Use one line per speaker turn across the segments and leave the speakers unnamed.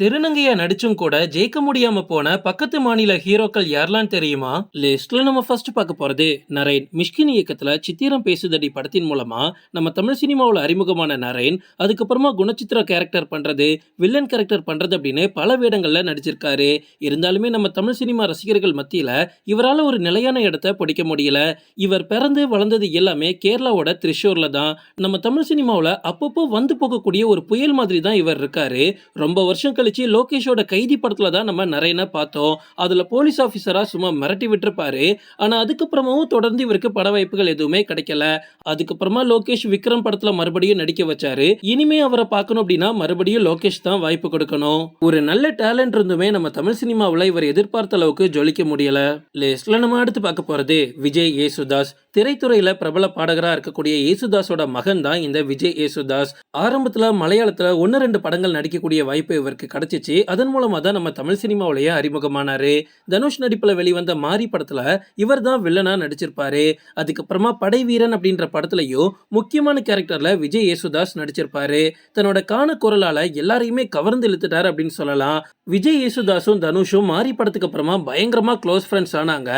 திருநங்கையா நடிச்சும் கூட ஜெயிக்க முடியாம போன பக்கத்து மாநில ஹீரோக்கள் யாரெல்லாம் தெரியுமா? லிஸ்ட்ல நம்ம ஃபர்ஸ்ட் பார்க்க போறது நரேன். மிஷ்கின் இயக்கத்துல சித்திரம் பேசுதடி படத்தின் மூலமா நம்ம தமிழ் சினிமாவில் அறிமுகமான நரேன் அதுக்கப்புறமா குணச்சித்திர கேரக்டர் பண்றது வில்லன் கேரக்டர் பண்றது அப்படின்னு பல வேடங்கள்ல நடிச்சிருக்காரு. இருந்தாலுமே நம்ம தமிழ் சினிமா ரசிகர்கள் மத்தியில இவரால் ஒரு நிலையான இடத்த பிடிக்க முடியல. இவர் பிறந்து வளர்ந்தது எல்லாமே கேரளாவோட திரிஷூர்ல தான். நம்ம தமிழ் சினிமாவில் அப்பப்போ வந்து போகக்கூடிய ஒரு புயல் மாதிரி தான் இவர் இருக்காரு. ரொம்ப வருஷம் கழிச்சு லோகேஷோட கைதி படத்துல தான் நம்ம நிறைய பார்த்தோம். அதுல போலீஸ் ஆஃபீஸரா சும்மா மிரட்டி விட்டுருப்பாரு. ஆனா அதுக்கப்புறமாவும் தொடர்ந்து இவருக்கு பட வாய்ப்புகள் எதுவுமே கிடைக்கல. அதுக்கப்புறமா லோகேஷ் விக்ரம் படத்துல மறுபடியும் நடிக்க வச்சாரு. இனிமே அவரை பார்க்கணும் அப்படின்னா மறுபடியும் லோகேஷ் தான் வாய்ப்பு கொடுக்கணும். ஒரு நல்ல டேலண்ட் இருந்துமே நம்ம தமிழ் சினிமாவில் இவர் எதிர்பார்த்த அளவுக்கு ஜொலிக்க முடியல. லிஸ்ட்ல நம்ம அடுத்து பார்க்க போறது விஜய் ஏசுதாஸ் திரைத்துறையில பிரபல பாடகரா இருக்கக்கூடிய ஏசுதாஸோட மகன் தான் இந்த விஜய் ஏசுதாஸ் ஆரம்பத்துல மலையாளத்துல ஒன்னு ரெண்டு படங்கள் நடிக்கக்கூடிய வாய்ப்பு இவருக்கு கிடச்சிச்சு. அதன் மூலமாக தான் நம்ம தமிழ் சினிமாவிலேயே அறிமுகமானாரு. தனுஷ் நடிப்பில் வெளிவந்த மாரி படத்தில் இவர் தான் வில்லனா நடிச்சிருப்பாரு. அதுக்கப்புறமா படை வீரன் அப்படின்ற படத்துலையும் முக்கியமான கேரக்டரில் விஜய் யேசுதாஸ் நடிச்சிருப்பாரு. தன்னோட காண குரலால் எல்லாரையுமே கவர்ந்து இழுத்துட்டார் அப்படின்னு சொல்லலாம். விஜய் யேசுதாஸும் தனுஷும் மாரி படத்துக்கு அப்புறமா பயங்கரமாக க்ளோஸ் ஃப்ரெண்ட்ஸ் ஆனாங்க.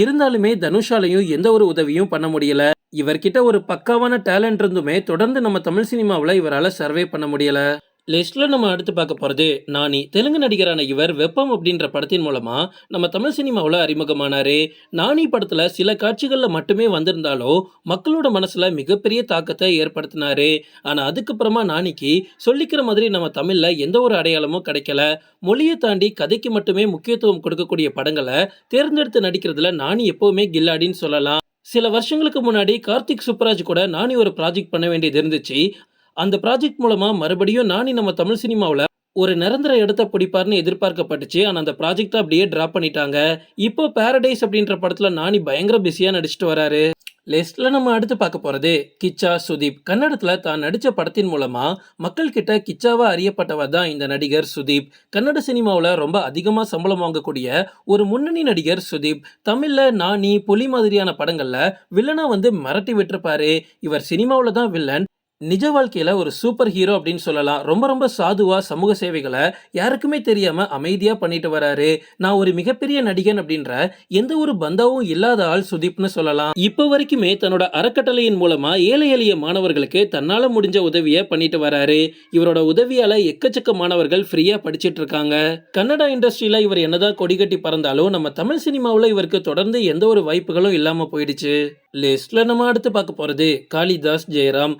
இருந்தாலுமே தனுஷாலையும் எந்த ஒரு உதவியும் பண்ண முடியல. இவர்கிட்ட ஒரு பக்காவான டேலண்ட் இருந்துமே தொடர்ந்து நம்ம தமிழ் சினிமாவில் இவரால் சர்வே பண்ண முடியல. லிஸ்ட்ல நம்ம அடுத்து பார்க்க போகிறது நானி தெலுங்கு நடிகரான இவர் வெப்பம் அப்படின்ற படத்தின் மூலமாக நம்ம தமிழ் சினிமாவில் அறிமுகமானாரு. நானி படத்தில் சில காட்சிகளில் மட்டுமே வந்திருந்தாலும் மக்களோட மனசில் மிகப்பெரிய தாக்கத்தை ஏற்படுத்தினாரு. ஆனால் அதுக்கப்புறமா நானிக்கு சொல்லிக்கிற மாதிரி நம்ம தமிழில் எந்த ஒரு அடையாளமும் கிடைக்கல. மொழியை தாண்டி கதைக்கு மட்டுமே முக்கியத்துவம் கொடுக்கக்கூடிய படங்களை தேர்ந்தெடுத்து நடிக்கிறதுல நானி எப்போவுமே கில்லாடின்னு சொல்லலாம். சில வருஷங்களுக்கு முன்னாடி கார்த்திக் சுப்ராஜ் கூட நானி ஒரு ப்ராஜெக்ட் பண்ண வேண்டியது இருந்துச்சு. அந்த ப்ராஜெக்ட் மூலமா மறுபடியும் நானி நம்ம தமிழ் சினிமாவில் ஒரு நிரந்தர இடத்தை பிடிப்பார்னு எதிர்பார்க்கப்பட்டுச்சு. ஆனால் அந்த ப்ராஜெக்டை அப்படியே ட்ராப் பண்ணிட்டாங்க. இப்போ பேரடைஸ் அப்படின்ற படத்தில் நானி பயங்கர பிஸியாக நடிச்சிட்டு வராரு. லிஸ்ட்ல நம்ம அடுத்து பார்க்க போறது கிச்சா சுதீப். கன்னடத்துல தான் நடிச்ச படத்தின் மூலமா மக்கள் கிட்ட கிச்சாவா அறியப்பட்டவர் தான் இந்த நடிகர் சுதீப். கன்னட சினிமாவில் ரொம்ப அதிகமாக சம்பளம் வாங்கக்கூடிய ஒரு முன்னணி நடிகர் சுதீப். தமிழ்ல நானி புலி மாதிரியான படங்கள்ல வில்லனா வந்து மிரட்டி விட்டுருப்பாரு. இவர் சினிமாவில் தான் வில்லன் நிஜ வாழ்க்கையில ஒரு சூப்பர் ஹீரோ அப்படின்னு சொல்லலாம். ரொம்ப ரொம்ப சாதுவா சமூக சேவைகளை யாருக்குமே தெரியாம அமைதியா பண்ணிட்டு வராரு. நான் ஒரு மிகப்பெரிய நடிகன் அப்படின்ற எந்த ஒரு பந்தாவும் இல்லாத ஆள் சுதீப்னு சொல்லலாம். இப்போ வரைக்குமே தன்னோட அறக்கட்டளையின் மூலமா ஏழை எளிய மாணவர்களுக்கு தன்னால முடிஞ்ச உதவியை பண்ணிட்டு வராரு. இவரோட உதவியால எக்கச்சக்க மாணவர்கள் ஃப்ரீயா படிச்சிட்டு இருக்காங்க. கன்னடா இண்டஸ்ட்ரியில இவர் என்னதான் கொடி கட்டி பறந்தாலும் நம்ம தமிழ் சினிமாவில் இவருக்கு தொடர்ந்து எந்த ஒரு வாய்ப்புகளும் இல்லாமல் போயிடுச்சு. லிஸ்ட்ல நம்ம அடுத்து பார்க்க போறது காளிதாஸ் ஜெயராம்.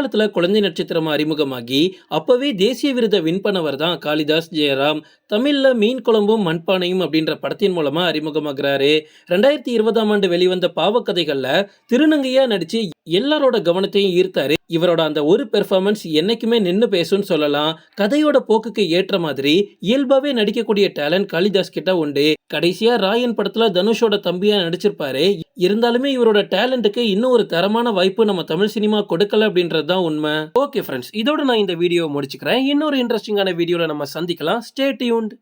மலையாளத்தில் குழந்தை நட்சத்திரமா அறிமுகமாகி அப்பவே தேசிய விருதை வின் பண்ணவர் தான் காளிதாஸ் ஜெயராம். தமிழ்ல மீன் குழம்பும் மண்பானையும் அப்படின்ற படத்தின் மூலமா அறிமுகமாகிறாரு. ரெண்டாயிரத்தி இருபதாம் ஆண்டு வெளிவந்த பாவக்கதைகளில் திருநங்கையா நடிச்சு எல்லாரோட கவனத்தையும் ஈர்த்தாரு. இவரோட அந்த ஒரு பெர்ஃபார்மன்ஸ் என்னைக்குமே நின்று பேசும்னு சொல்லலாம். கதையோட போக்குக்கு ஏற்ற மாதிரி இயல்பாவே நடிக்கக்கூடிய டேலண்ட் காளிதாஸ் கிட்ட உண்டு. கடைசியா ராயன் படத்துல தனுஷோட தம்பியா நடிச்சிருப்பாரு. இருந்தாலுமே இவரோட டேலண்ட்டுக்கு இன்னும் ஒரு தரமான வாய்ப்பு நம்ம தமிழ் சினிமா கொடுக்கல அப்படின்றது தான் உண்மை. ஓகே ஃப்ரெண்ட்ஸ் இதோட நான் இந்த வீடியோ முடிச்சுக்கிறேன். இன்னொரு இன்ட்ரெஸ்டிங்கான வீடியோல நம்ம சந்திக்கலாம். Stay tuned